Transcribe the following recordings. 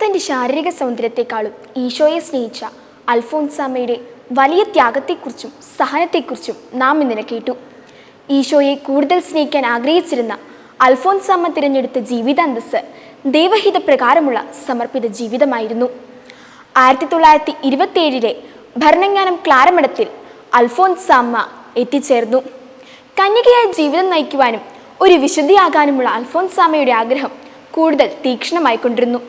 തന്റെ ശാരീരിക സൗന്ദര്യത്തെക്കാളും ഈശോയെ സ്നേഹിച്ച അൽഫോൻസാമ്മയുടെ വലിയ ത്യാഗത്തെക്കുറിച്ചും സഹനത്തെക്കുറിച്ചും നാം ഇന്നലെ കേട്ടു. ഈശോയെ കൂടുതൽ സ്നേഹിക്കാൻ ആഗ്രഹിച്ചിരുന്ന അൽഫോൻസാമ്മ തിരഞ്ഞെടുത്ത ജീവിതാന്തസ് ദൈവഹിത പ്രകാരമുള്ള സമർപ്പിത ജീവിതമായിരുന്നു. ആയിരത്തി തൊള്ളായിരത്തി ഇരുപത്തിയേഴിലെ ഭരണങ്ങാനം ക്ലാരമഠത്തിൽ അൽഫോൻസാമ്മ എത്തിച്ചേർന്നു. കന്യകയായ ജീവിതം നയിക്കുവാനും ഒരു വിശുദ്ധിയാകാനുമുള്ള അൽഫോൻസാമ്മയുടെ ആഗ്രഹം കൂടുതൽ തീക്ഷ്ണമായിക്കൊണ്ടിരുന്നു.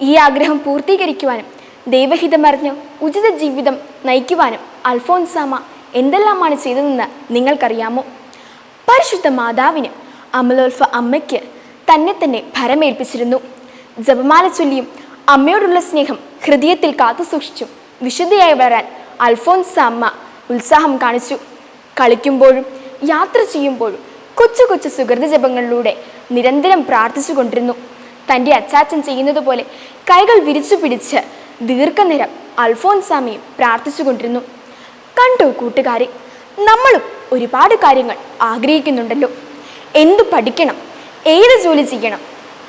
ഈ ആഗ്രഹം പൂർത്തീകരിക്കുവാനും ദൈവഹിതമറിഞ്ഞ് ഉചിത ജീവിതം നയിക്കുവാനും അൽഫോൻസാമ എന്തെല്ലാമാണ് ചെയ്തതെന്ന് നിങ്ങൾക്കറിയാമോ? പരിശുദ്ധ മാതാവിന് അമലോൽഫ അമ്മയ്ക്ക് തന്നെ തന്നെ ഭരമേൽപ്പിച്ചിരുന്നു. ജപമാല ചൊല്ലിയും അമ്മയോടുള്ള സ്നേഹം ഹൃദയത്തിൽ കാത്തുസൂക്ഷിച്ചും വിശുദ്ധയായി വരാൻ അൽഫോൻസ അമ്മ ഉത്സാഹം കാണിച്ചു. കളിക്കുമ്പോഴും യാത്ര ചെയ്യുമ്പോഴും കൊച്ചു കൊച്ചു സുഹൃത ജപങ്ങളിലൂടെ നിരന്തരം പ്രാർത്ഥിച്ചുകൊണ്ടിരുന്നു. തന്റെ അച്ചാച്ചൻ ചെയ്യുന്നത് പോലെ കൈകൾ വിരിച്ചു പിടിച്ച് ദീർഘനേരം അൽഫോൻസാമിയും പ്രാർത്ഥിച്ചുകൊണ്ടിരുന്നു. കണ്ടു കൂട്ടുകാരെ നമ്മളും ഒരുപാട് കാര്യങ്ങൾ ആഗ്രഹിക്കുന്നുണ്ടല്ലോ. എന്തു പഠിക്കണം? ഏത് ജോലി ചെയ്യണം?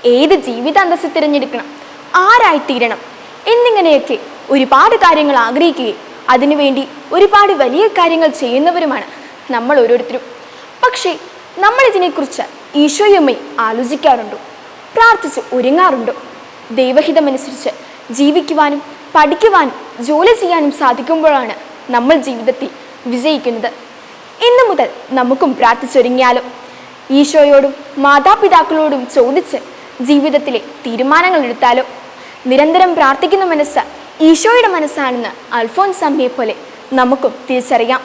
ഏത് ജീവിതാന്തസ് തിരഞ്ഞെടുക്കണം? ആരായിത്തീരണം എന്നിങ്ങനെയൊക്കെ ഒരുപാട് കാര്യങ്ങൾ ആഗ്രഹിക്കുകയും അതിനുവേണ്ടി ഒരുപാട് വലിയ കാര്യങ്ങൾ ചെയ്യുന്നവരുമാണ് നമ്മൾ ഓരോരുത്തരും. പക്ഷേ നമ്മളിതിനെക്കുറിച്ച് ഈശോയുമായി ആലോചിക്കാറുണ്ടോ? പ്രാർത്ഥിച്ച് ഒരുങ്ങാറുണ്ടോ. ദൈവഹിതമനുസരിച്ച് ജീവിക്കുവാനും പഠിക്കുവാനും ജോലി ചെയ്യാനും സാധിക്കുമ്പോഴാണ് നമ്മൾ ജീവിതത്തിൽ വിജയിക്കുന്നത്. ഇന്നു മുതൽ നമുക്കും പ്രാർത്ഥിച്ചൊരുങ്ങിയാലോ? ഈശോയോടും മാതാപിതാക്കളോടും ചോദിച്ച് ജീവിതത്തിലെ തീരുമാനങ്ങൾ എടുത്താലോ? നിരന്തരം പ്രാർത്ഥിക്കുന്ന മനസ്സ് ഈശോയുടെ മനസ്സാണെന്ന് അൽഫോൻസ് അമ്മയെ പോലെ നമുക്കും തിരിച്ചറിയാം.